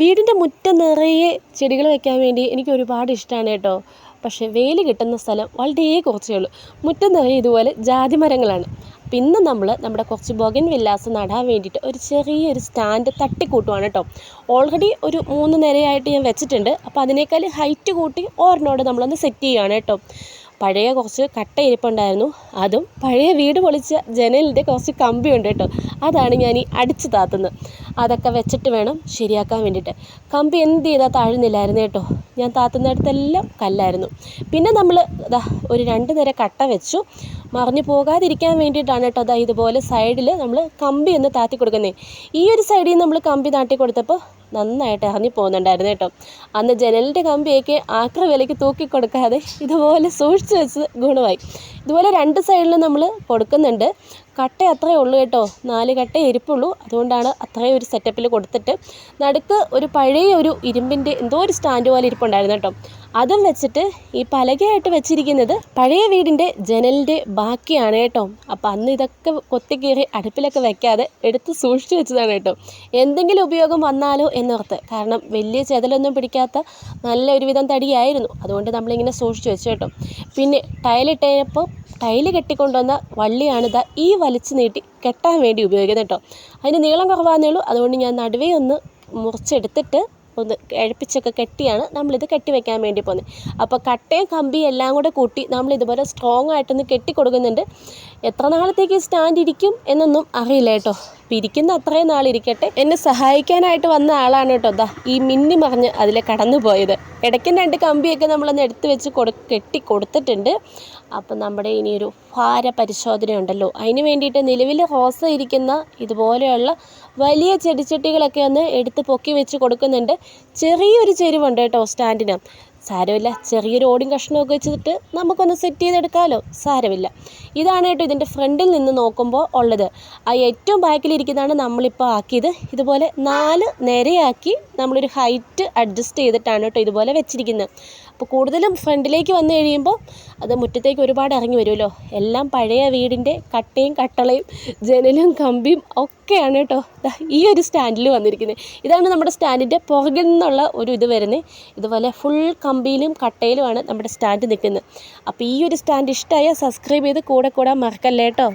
വീടിന്റെ മുറ്റം നിറയെ ചെടികൾ വെക്കാൻ വേണ്ടി എനിക്ക് ഒരുപാട് ഇഷ്ടമാണ് കേട്ടോ. പക്ഷേ വെയിൽ കിട്ടുന്ന സ്ഥലം വളരെ കുറച്ചേ ഉള്ളൂ. മുറ്റം നിറയെ ഇതുപോലെ ജാതി മരങ്ങളാണ്. അപ്പം ഇന്ന് നമ്മൾ നമ്മുടെ കുറച്ച് ബൊഗൻ വില്ലാസ് നടാൻ വേണ്ടിയിട്ട് ഒരു ചെറിയൊരു സ്റ്റാൻഡ് തട്ടിക്കൂട്ടുവാണ് കേട്ടോ. ഓൾറെഡി ഒരു മൂന്ന് നിരയായിട്ട് ഞാൻ വെച്ചിട്ടുണ്ട്. അപ്പോൾ അതിനേക്കാൾ ഹൈറ്റ് കൂട്ടി ഓർണോട് നമ്മളൊന്ന് സെറ്റ് ചെയ്യുകയാണ് കേട്ടോ. പഴയ കുറച്ച് കട്ട ഇരിപ്പുണ്ടായിരുന്നു. അതും പഴയ വീട് പൊളിച്ച ജനലിന്റെ കുറച്ച് കമ്പിയുണ്ട് കേട്ടോ. അതാണ് ഞാൻ ഈ അടിച്ചു താത്തുന്നത്. അതൊക്കെ വെച്ചിട്ട് വേണം ശരിയാക്കാൻ വേണ്ടിയിട്ട്. കമ്പി എന്ത് ചെയ്താൽ താഴുന്നില്ലായിരുന്നു കേട്ടോ. ഞാൻ താത്തുന്നിടത്തെല്ലാം കല്ലായിരുന്നു. പിന്നെ നമ്മൾ ഇതാ ഒരു രണ്ട് നിര കട്ട വെച്ചു. മറിഞ്ഞു പോകാതിരിക്കാൻ വേണ്ടിയിട്ടാണ് കേട്ടോ അതാ ഇതുപോലെ സൈഡിൽ നമ്മൾ കമ്പി ഒന്ന് താത്തി കൊടുക്കുന്നത് ഈ ഒരു സൈഡിൽ നമ്മൾ കമ്പി താട്ടി കൊടുത്തപ്പോൾ നന്നായിട്ട് ഇറങ്ങി പോകുന്നുണ്ടായിരുന്നു കേട്ടോ. അന്ന് ജനലിന്റെ കമ്പിയൊക്കെ ആക്ര വിലയ്ക്ക് തൂക്കി കൊടുക്കാതെ ഇതുപോലെ സൂക്ഷിച്ച് വെച്ച് ഗുണമായി. ഇതുപോലെ രണ്ട് സൈഡിലും നമ്മൾ കൊടുക്കുന്നുണ്ട് കട്ട അത്രയേ ഉള്ളൂ കേട്ടോ. നാല് കട്ട ഇരിപ്പുള്ളൂ. അതുകൊണ്ടാണ് അത്രയും ഒരു സെറ്റപ്പിൽ കൊടുത്തിട്ട് നടുക്ക് ഒരു പഴയ ഒരു ഇരുമ്പിന്റെ എന്തോ ഒരു സ്റ്റാൻഡ് പോലെ ഇരിപ്പുണ്ടായിരുന്നു കേട്ടോ. അതും വെച്ചിട്ട് ഈ പലകയായിട്ട് വെച്ചിരിക്കുന്നത് പഴയ വീടിന്റെ ജനലിന്റെ ബാക്കിയാണ് കേട്ടോ. അപ്പോൾ അന്ന് ഇതൊക്കെ കൊത്തിക്കീറി അടുപ്പിലൊക്കെ വെക്കാതെ എടുത്ത് സൂക്ഷിച്ചു വെച്ചതാണ് കേട്ടോ. എന്തെങ്കിലും ഉപയോഗം വന്നാലോ എന്നോർത്ത്. കാരണം വലിയ ചെതലൊന്നും പിടിക്കാത്ത നല്ല ഒരുവിധം തടിയായിരുന്നു. അതുകൊണ്ട് നമ്മളിങ്ങനെ സൂക്ഷിച്ചു വെച്ചു കേട്ടോ. പിന്നെ ടൈലിട്ടപ്പോൾ ടൈൽ കെട്ടിക്കൊണ്ടുവന്ന വള്ളിയാണിതാ ഈ വലിച്ചു നീട്ടി കെട്ടാൻ വേണ്ടി ഉപയോഗിക്കുന്നത് കേട്ടോ. അതിന് നീളം കുറവാന്നേ ഉള്ളൂ. അതുകൊണ്ട് ഞാൻ നടുവേ ഒന്ന് മുറിച്ചെടുത്തിട്ട് ഒന്ന് എഴുപ്പിച്ചൊക്കെ കെട്ടിയാണ് നമ്മളിത് കെട്ടി വെക്കാൻ വേണ്ടി പോകുന്നത് അപ്പോൾ കട്ടയും കമ്പിയും എല്ലാം കൂടെ കൂട്ടി നമ്മൾ ഇതുപോലെ സ്ട്രോങ് ആയിട്ടൊന്ന് കെട്ടി കൊടുക്കുന്നുണ്ട് എത്ര നാളത്തേക്ക് സ്റ്റാൻഡ് ഇരിക്കും എന്നൊന്നും അറിയില്ല കേട്ടോ. അപ്പോൾ ഇരിക്കുന്ന അത്രയും നാളിരിക്കട്ടെ എന്നെ സഹായിക്കാനായിട്ട് വന്ന ആളാണ് കേട്ടോ ദാ ഈ മിന്നി മറിഞ്ഞ് അതിലെ കടന്നുപോയത്. ഇടയ്ക്കും രണ്ട് കമ്പിയൊക്കെ നമ്മളൊന്ന് എടുത്ത് വെച്ച് കൊടു കെട്ടി കൊടുത്തിട്ടുണ്ട്. അപ്പം നമ്മുടെ ഇനിയൊരു ഭാര പരിശോധന ഉണ്ടല്ലോ. അതിന് വേണ്ടിയിട്ട് നിലവിൽ റോസ ഇരിക്കുന്ന ഇതുപോലെയുള്ള വലിയ ചെടിച്ചട്ടികളൊക്കെ ഒന്ന് എടുത്ത് പൊക്കി വെച്ച് കൊടുക്കുന്നുണ്ട്. ചെറിയൊരു ചെരുവുണ്ട് കേട്ടോ സ്റ്റാൻഡിന്. സാരമില്ല. ചെറിയൊരു ഓടും കഷ്ണമൊക്കെ വെച്ചിട്ട് നമുക്കൊന്ന് സെറ്റ് ചെയ്തെടുക്കാമല്ലോ സാരമില്ല. ഇതാണ് കേട്ടോ ഇതിന്റെ ഫ്രണ്ടിൽ നിന്ന് നോക്കുമ്പോൾ ഉള്ളത്. ആ ഏറ്റവും ബാക്കിലിരിക്കുന്നതാണ് നമ്മളിപ്പോൾ ആക്കിയത്. ഇതുപോലെ നാല് നിരയാക്കി നമ്മളൊരു ഹൈറ്റ് അഡ്ജസ്റ്റ് ചെയ്തിട്ടാണ് കേട്ടോ ഇതുപോലെ വെച്ചിരിക്കുന്നത്. അപ്പോൾ കൂടുതലും ഫ്രണ്ടിലേക്ക് വന്നു കഴിയുമ്പോൾ അത് മുറ്റത്തേക്ക് ഒരുപാട് ഇറങ്ങി വരുമല്ലോ. എല്ലാം പഴയ വീടിന്റെ കട്ടയും കട്ടളയും ജനലും കമ്പിയും ഒക്കെയാണ് കേട്ടോ. ഈ ഒരു സ്റ്റാൻഡിൽ വന്നിരിക്കുന്നത്. ഇതാണ് നമ്മുടെ സ്റ്റാൻഡിന്റെ പുറകിൽ നിന്നുള്ള ഒരു ഇത് വരുന്നത്. ഇതുപോലെ ഫുൾ കമ്പിയിലും കട്ടയിലുമാണ് നമ്മുടെ സ്റ്റാൻഡ് നിൽക്കുന്നത്. അപ്പോൾ ഈ ഒരു സ്റ്റാൻഡ് ഇഷ്ടമായ സബ്സ്ക്രൈബ് ചെയ്ത് കൂടെ കൂടാൻ മറക്കല്ലേ കേട്ടോ.